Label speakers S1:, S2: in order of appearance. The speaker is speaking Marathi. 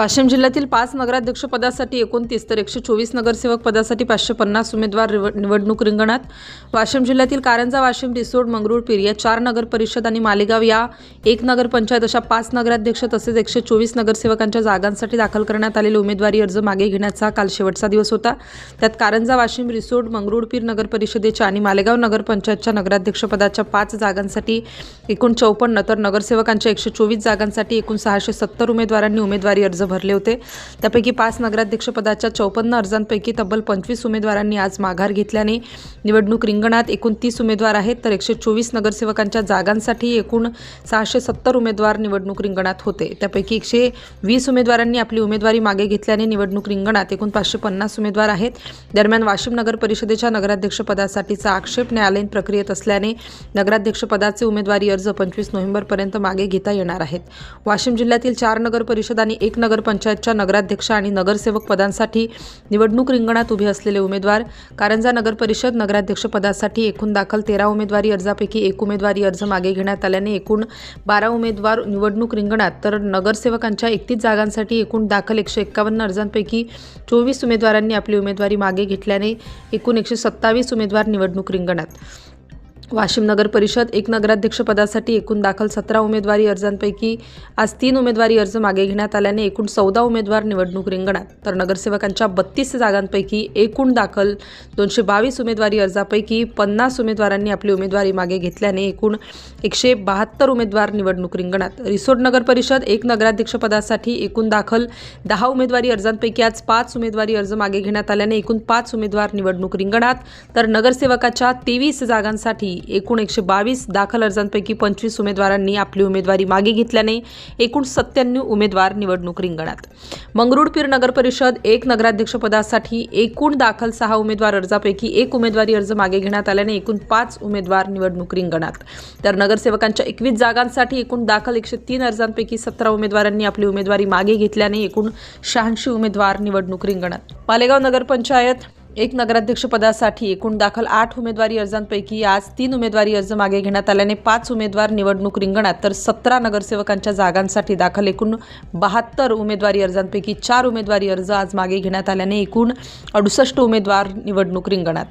S1: वाशिम जिल्ह्यातील पाच नगराध्यक्ष पदासाठी एकोणतीस तर एकशे चोवीस नगरसेवक पदासाठी पाचशे पन्नास उमेदवार निवडणूक रिंगणात. वाशिम जिल्ह्यातील कारंजा वाशिम रिसोड मंगरुळपीर या चार नगर परिषद आणि मालेगाव या एक नगरपंचायत अशा पाच नगराध्यक्ष तसेच एकशे चोवीस नगरसेवकांच्या जागांसाठी दाखल करण्यात आलेले उमेदवारी अर्ज मागे घेण्याचा काल शेवटचा दिवस होता. त्यात कारंजा वाशिम रिसोड मंगरुळपीर नगर परिषदेच्या आणि मालेगाव नगरपंचायतच्या नगराध्यक्षपदाच्या पाच जागांसाठी एकूण चौपन्न तर नगरसेवकांच्या एकशे चोवीस जागांसाठी एकूण सहाशे सत्तर उमेदवारांनी उमेदवारी अर्ज भरले होते. त्यापैकी पाच नगराध्यक्षपदाच्या चौपन्न अर्जांपैकी तब्बल पंचवीस उमेदवारांनी आज माघार घेतल्याने निवडणूक रिंगणात एकूण तीस उमेदवार आहेत तर एकशे चोवीस नगरसेवकांच्या जागांसाठी एकूण सहाशे सत्तर उमेदवार निवडणूक रिंगणात होते. त्यापैकी एकशे वीस उमेदवारांनी आपली उमेदवारी मागे घेतल्याने निवडणूक रिंगणात एकूण पाचशे पन्नास उमेदवार आहेत. दरम्यान वाशिम नगर परिषदेच्या नगराध्यक्षपदासाठीचा आक्षेप न्यायालयीन प्रक्रियेत असल्याने नगराध्यक्षपदाचे उमेदवारी अर्ज पंचवीस नोव्हेंबरपर्यंत मागे घेता येणार आहेत. वाशिम जिल्ह्यातील चार नगर परिषद आणि एक नगर नगरपंचायतच्या नगराध्यक्ष आणि नगरसेवक पदांसाठी निवडणूक रिंगणात उभे असलेले उमेदवार कारंजा नगर परिषद नगराध्यक्षपदासाठी एकूण दाखल तेरा उमेदवारी अर्जापैकी एक उमेदवारी अर्ज मागे घेण्यात आल्याने एकूण बारा उमेदवार निवडणूक रिंगणात तर नगरसेवकांच्या एकतीस जागांसाठी एकूण दाखल एकशे एक्कावन्न अर्जांपैकी चोवीस उमेदवारांनी आपली उमेदवारी मागे घेतल्याने एकूण एकशे सत्तावीस उमेदवार निवडणूक रिंगणात. वाशिम नगर परिषद एक नगराध्यक्षपदासाठी एकूण दाखल सतरा उमेदवारी अर्जांपैकी आज तीन उमेदवारी अर्ज मागे घेण्यात आल्याने एकूण चौदा उमेदवार निवडणूक रिंगणात. तर नगरसेवकांच्या बत्तीस जागांपैकी एकूण दाखल दोनशे बावीस उमेदवारी अर्जापैकी पन्नास उमेदवारांनी आपली उमेदवारी मागे घेतल्याने एकूण एकशे बहात्तर उमेदवार निवडणूक रिंगणात. रिसोड नगर परिषद एक नगराध्यक्षपदासाठी एकूण दाखल दहा उमेदवारी अर्जांपैकी आज पाच उमेदवारी अर्ज मागे घेण्यात आल्याने एकूण पाच उमेदवार निवडणूक रिंगणात. तर नगरसेवकाच्या तेवीस जागांसाठी एकूण एकशे बावीस दाखल अर्जांपैकी पंचवीस उमेदवारांनी आपली उमेदवारी मागे घेतल्याने एकूण सत्त्याण्णव उमेदवार निवडणूक रिंगणात. मंगरुळपीर नगरपरिषद एक नगराध्यक्षपदासाठी एकूण दाखल सहा उमेदवार अर्जापैकी एक उमेदवारी अर्ज मागे घेण्यात आल्याने एकूण पाच उमेदवार निवडणूक रिंगणात. तर नगरसेवकांच्या एकवीस जागांसाठी एकूण दाखल एकशे तीन अर्जांपैकी सतरा उमेदवारांनी आपली उमेदवारी मागे घेतल्याने एकूण शहाऐंशी उमेदवार निवडणूक रिंगणात. मालेगाव नगरपंचायत एक नगराध्यक्षपदासाठी एकूण दाखल आठ उमेदवारी अर्जांपैकी आज तीन उमेदवारी अर्ज मागे घेण्यात आल्याने पाच उमेदवार निवडणूक रिंगणात तर सतरा नगरसेवकांच्या जागांसाठी दाखल एकूण बहात्तर उमेदवारी अर्जांपैकी चार उमेदवारी अर्ज आज मागे घेण्यात आल्याने एकूण अडुसष्ट उमेदवार निवडणूक रिंगणात.